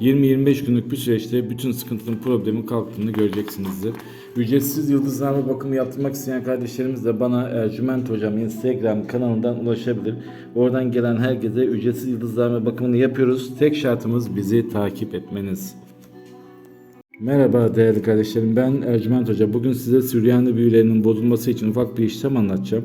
20-25 günlük bir süreçte bütün sıkıntının problemin kalktığını göreceksinizdir. Ücretsiz yıldızlama bakımı yaptırmak isteyen kardeşlerimiz de bana Ercüment Hocam Instagram kanalından ulaşabilir. Oradan gelen herkese ücretsiz yıldızlama bakımını yapıyoruz. Tek şartımız bizi takip etmeniz. Merhaba değerli kardeşlerim ben Ercüment Hoca. Bugün size Süryani büyülerinin bozulması için ufak bir işlem anlatacağım.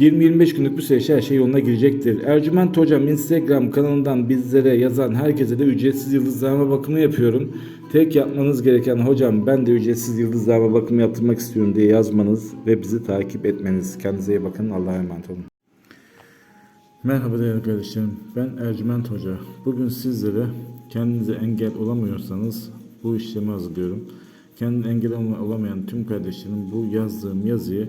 20-25 günlük bir süreç her şey yoluna girecektir. Ercüment Hocam Instagram kanalından bizlere yazan herkese de ücretsiz yıldızlama bakımı yapıyorum. Tek yapmanız gereken hocam ben de ücretsiz yıldızlama bakımı yaptırmak istiyorum diye yazmanız ve bizi takip etmeniz. Kendinize iyi bakın. Allah'a emanet olun. Merhaba değerli kardeşlerim. Ben Ercüment Hoca. Bugün sizlere kendinize engel olamıyorsanız bu işlemi hazırlıyorum. Kendine engel olamayan tüm kardeşlerim bu yazdığım yazıyı